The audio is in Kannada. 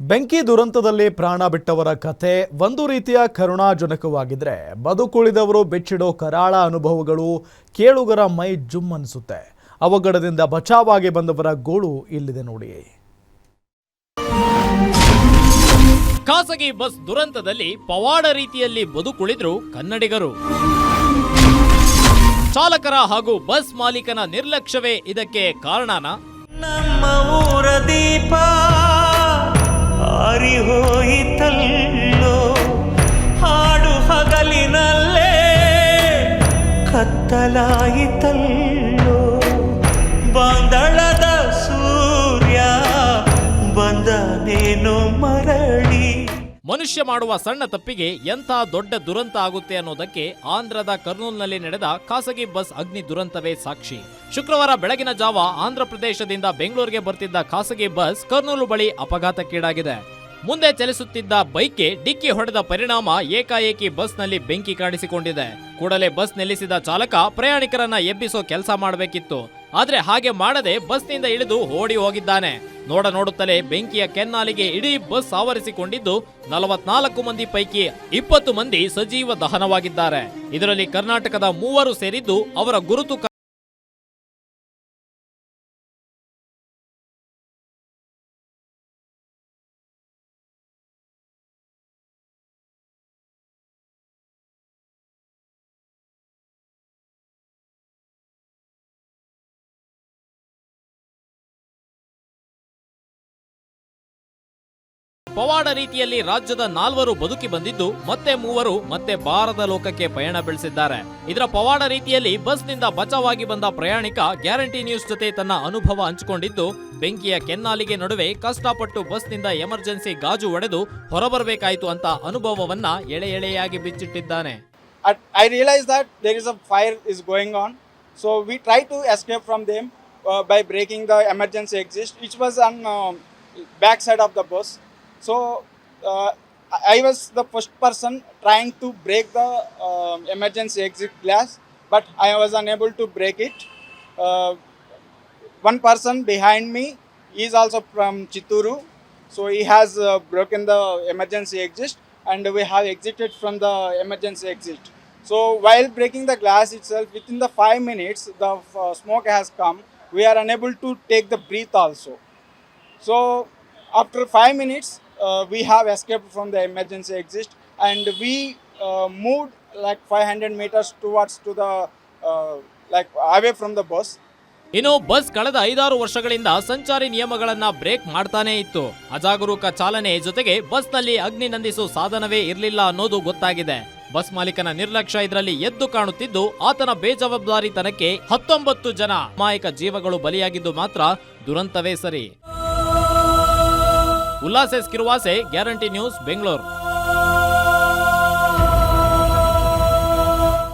ಬೆಂಕಿ ದುರಂತದಲ್ಲಿ ಪ್ರಾಣ ಬಿಟ್ಟವರ ಕಥೆ ಒಂದು ರೀತಿಯ ಕರುಣಾಜನಕವಾಗಿದ್ರೆ ಬದುಕುಳಿದವರು ಬೆಚ್ಚಿಡೋ ಕರಾಳ ಅನುಭವಗಳು ಕೇಳುಗರ ಮೈ ಜುಮ್ ಅನಿಸುತ್ತೆ. ಅವಘಡದಿಂದ ಬಚಾವಾಗಿ ಬಂದವರ ಗೋಳು ಇಲ್ಲಿದೆ ನೋಡಿ. ಖಾಸಗಿ ಬಸ್ ದುರಂತದಲ್ಲಿ ಪವಾಡ ರೀತಿಯಲ್ಲಿ ಬದುಕುಳಿದ್ರು ಕನ್ನಡಿಗರು. ಚಾಲಕರ ಹಾಗೂ ಬಸ್ ಮಾಲೀಕನ ನಿರ್ಲಕ್ಷ್ಯವೇ ಇದಕ್ಕೆ ಕಾರಣನಾ? ನಮ್ಮ ಊರ ದೀಪ. ಆರಿ ಹೋಯಿತಲ್ಲೋ ಹಾಡು ಹಗಲಿನಲ್ಲೇ ಕತ್ತಲಾಯಿತಲ್ಲೋ. ಬಂದಳದ ಸೂರ್ಯ ಬಂದನೇನು ಮರಳಿ. ಮನುಷ್ಯ ಮಾಡುವ ಸಣ್ಣ ತಪ್ಪಿಗೆ ಎಂಥ ದೊಡ್ಡ ದುರಂತ ಆಗುತ್ತೆ ಅನ್ನೋದಕ್ಕೆ ಆಂಧ್ರದ ಕರ್ನೂಲ್ನಲ್ಲಿ ನಡೆದ ಖಾಸಗಿ ಬಸ್ ಅಗ್ನಿ ದುರಂತವೇ ಸಾಕ್ಷಿ. ಶುಕ್ರವಾರ ಬೆಳಗಿನ ಜಾವ ಆಂಧ್ರ ಪ್ರದೇಶದಿಂದ ಬೆಂಗಳೂರಿಗೆ ಬರ್ತಿದ್ದ ಖಾಸಗಿ ಬಸ್ ಕರ್ನೂಲು ಬಳಿ ಅಪಘಾತಕ್ಕೀಡಾಗಿದೆ. ಮುಂದೆ ಚಲಿಸುತ್ತಿದ್ದ ಬೈಕ್ಗೆ ಡಿಕ್ಕಿ ಹೊಡೆದ ಪರಿಣಾಮ ಏಕಾಏಕಿ ಬಸ್ನಲ್ಲಿ ಬೆಂಕಿ ಕಾಣಿಸಿಕೊಂಡಿದೆ. ಕೂಡಲೇ ಬಸ್ ನಿಲ್ಲಿಸಿದ ಚಾಲಕ ಪ್ರಯಾಣಿಕರನ್ನ ಎಬ್ಬಿಸೋ ಕೆಲಸ ಮಾಡಬೇಕಿತ್ತು. ಆದ್ರೆ ಹಾಗೆ ಮಾಡದೆ ಬಸ್ನಿಂದ ಇಳಿದು ಓಡಿ ಹೋಗಿದ್ದಾನೆ. ನೋಡ ನೋಡುತ್ತಲೇ ಬೆಂಕಿಯ ಕೆನ್ನಾಲಿಗೆ ಇಡೀ ಬಸ್ ಆವರಿಸಿಕೊಂಡಿದ್ದು ನಲವತ್ನಾಲ್ಕು ಮಂದಿ ಪೈಕಿ ಇಪ್ಪತ್ತು ಮಂದಿ ಸಜೀವ ದಹನವಾಗಿದ್ದಾರೆ. ಇದರಲ್ಲಿ ಕರ್ನಾಟಕದ ಮೂವರು ಸೇರಿದ್ದು ಅವರ ಗುರುತು ಪವಾಡ ರೀತಿಯಲ್ಲಿ ರಾಜ್ಯದ ನಾಲ್ವರು ಬದುಕಿ ಬಂದಿದ್ದು, ಮತ್ತೆ ಮೂವರು, ಮತ್ತೆ ಬಾರದ ಲೋಕಕ್ಕೆ ಪಯಣ ಬೆಳೆಸಿದ್ದಾರೆ. ಇದರ ಪವಾಡ ರೀತಿಯಲ್ಲಿ ಬಸ್ನಿಂದ ಬಚಾವಾಗಿ ಬಂದ ಪ್ರಯಾಣಿಕ ಗ್ಯಾರಂಟಿ ನ್ಯೂಸ್ ಜೊತೆ ತನ್ನ ಅನುಭವ ಹಂಚಿಕೊಂಡಿದ್ದು, ಬೆಂಕಿಯ ಕೆನ್ನಾಲಿಗೆ ನಡುವೆ ಕಷ್ಟಪಟ್ಟು ಬಸ್ನಿಂದ ಎಮರ್ಜೆನ್ಸಿ ಗಾಜು ಒಡೆದು ಹೊರಬರಬೇಕಾಯಿತು ಅಂತ ಅನುಭವವನ್ನ ಎಳೆ ಎಳೆಯಾಗಿ ಬಿಚ್ಚಿಟ್ಟಿದ್ದಾನೆ. I realise that there is a fire is going on so we try to escape from them by breaking the emergency exit which was which was on off the bus. So uh, I- was the first person trying to break the um, emergency exit glass but i was unable to break it uh, one person behind me is also from Chitturu. So he has uh, broken the emergency exit and we have exited from the emergency exit. So while breaking the glass itself, within the five minutes, the uh, smoke has come. We are unable to take the breath also. So after five minutes, uh, we have escaped from the emergency exit and we uh, moved like 500 meters towards to the uh, like away from the bus. ಇನ್ನು ಬಸ್ ಕಳೆದ ಐದಾರು ವರ್ಷಗಳಿಂದ ಸಂಚಾರಿ ನಿಯಮಗಳನ್ನ ಬ್ರೇಕ್ ಮಾಡ್ತಾನೆ ಇತ್ತು. ಅಜಾಗರೂಕ ಚಾಲನೆ ಜೊತೆಗೆ ಬಸ್ನಲ್ಲಿ ಅಗ್ನಿ ನಂದಿಸೋ ಸಾಧನವೇ ಇರಲಿಲ್ಲ ಅನ್ನೋದು ಗೊತ್ತಾಗಿದೆ. ಬಸ್ ಮಾಲೀಕನ ನಿರ್ಲಕ್ಷ್ಯ ಇದರಲ್ಲಿ ಎದ್ದು ಕಾಣುತ್ತಿದ್ದು ಆತನ ಬೇಜವಾಬ್ದಾರಿತನಕ್ಕೆ ಹತ್ತೊಂಬತ್ತು ಜನ ಅಮಾಯಕ ಜೀವಗಳು ಬಲಿಯಾಗಿದ್ದು ಮಾತ್ರ ದುರಂತವೇ ಸರಿ. ಉಲ್ಲಾಸೆ ಸ್ಕಿರುವಾಸೆ ಗ್ಯಾರಂಟಿ ನ್ಯೂಸ್ ಬೆಂಗಳೂರು.